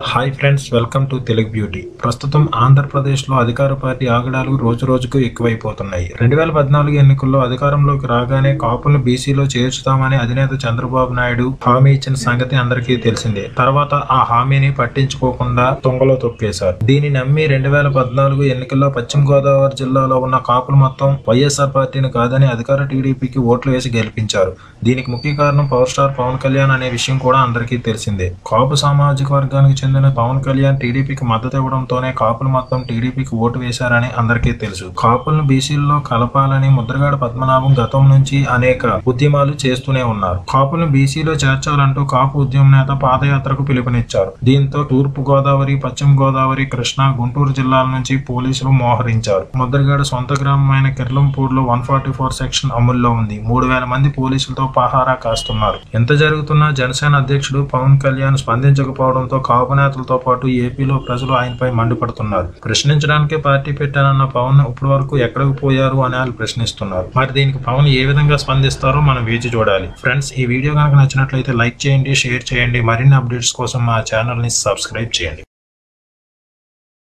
Hi friends welcome to Telugu beauty ప్రస్తుతం ఆంధ్రప్రదేశ్లో అధికార పార్టీ ఆగడాలు రోజు రోజుకు ఎక్కువైపోతున్నాయి. రెండు వేల పద్నాలుగు ఎన్నికల్లో అధికారంలోకి రాగానే కాపులను బీసీలో చేర్చుతామని అధినేత చంద్రబాబు నాయుడు హామీ ఇచ్చిన సంగతి అందరికీ తెలిసిందే. తర్వాత ఆ హామీని పట్టించుకోకుండా తొంగలో తొక్కేశారు. దీన్ని నమ్మి రెండు వేల పద్నాలుగు ఎన్నికల్లో పశ్చిమ గోదావరి జిల్లాలో ఉన్న కాపులు మొత్తం వైఎస్ఆర్ పార్టీని కాదని అధికార టీడీపీకి ఓట్లు వేసి గెలిపించారు. దీనికి ముఖ్య కారణం పవర్ స్టార్ పవన్ కళ్యాణ్ అనే విషయం కూడా అందరికీ తెలిసిందే. కాపు సామాజిక వర్గానికి చెందిన పవన్ కళ్యాణ్ టీడీపీకి మద్దతు ఇవ్వడంతోనే కాపులు మొత్తం టీడీపీకి ఓటు వేశారని అందరికీ తెలుసు. కాపులను బీసీల్లో కలపాలని ముద్రగాడ పద్మనాభం గతం నుంచి అనేక ఉద్యమాలు చేస్తూనే ఉన్నారు. కాపులను బీసీలో చేర్చాలంటూ కాపు ఉద్యమ నేత పాదయాత్రకు పిలుపునిచ్చారు. దీంతో తూర్పు గోదావరి పశ్చిమ గోదావరి కృష్ణా గుంటూరు జిల్లాల నుంచి పోలీసులు మోహరించారు. ముద్రగాడ సొంత గ్రామమైన కిర్లంపూర్లో వన్ ఫార్టీ ఫోర్ సెక్షన్ అమల్లో ఉంది. మూడు వేల మంది పోలీసులతో పహారా కాస్తున్నారు. ఎంత జరుగుతున్నా జనసేన అధ్యక్షుడు పవన్ కళ్యాణ్ స్పందించకపోవడంతో కాపు నేతలతో పాటు ఏపీలో ప్రజలు ఆయనపై మండిపడుతున్నారు. ప్రశ్నించడానికే పార్టీ పెట్టానన్న పవన్ ఇప్పటి వరకు ఎక్కడికి పోయారు అని వాళ్ళు ప్రశ్నిస్తున్నారు. మరి దీనికి పవన్ ఏ విధంగా స్పందిస్తారో మనం వేచి చూడాలి. ఫ్రెండ్స్ ఈ వీడియో కనుక నచ్చినట్లయితే లైక్ చేయండి షేర్ చేయండి. మరిన్ని అప్డేట్స్ కోసం మా ఛానల్ని సబ్స్క్రైబ్ చేయండి.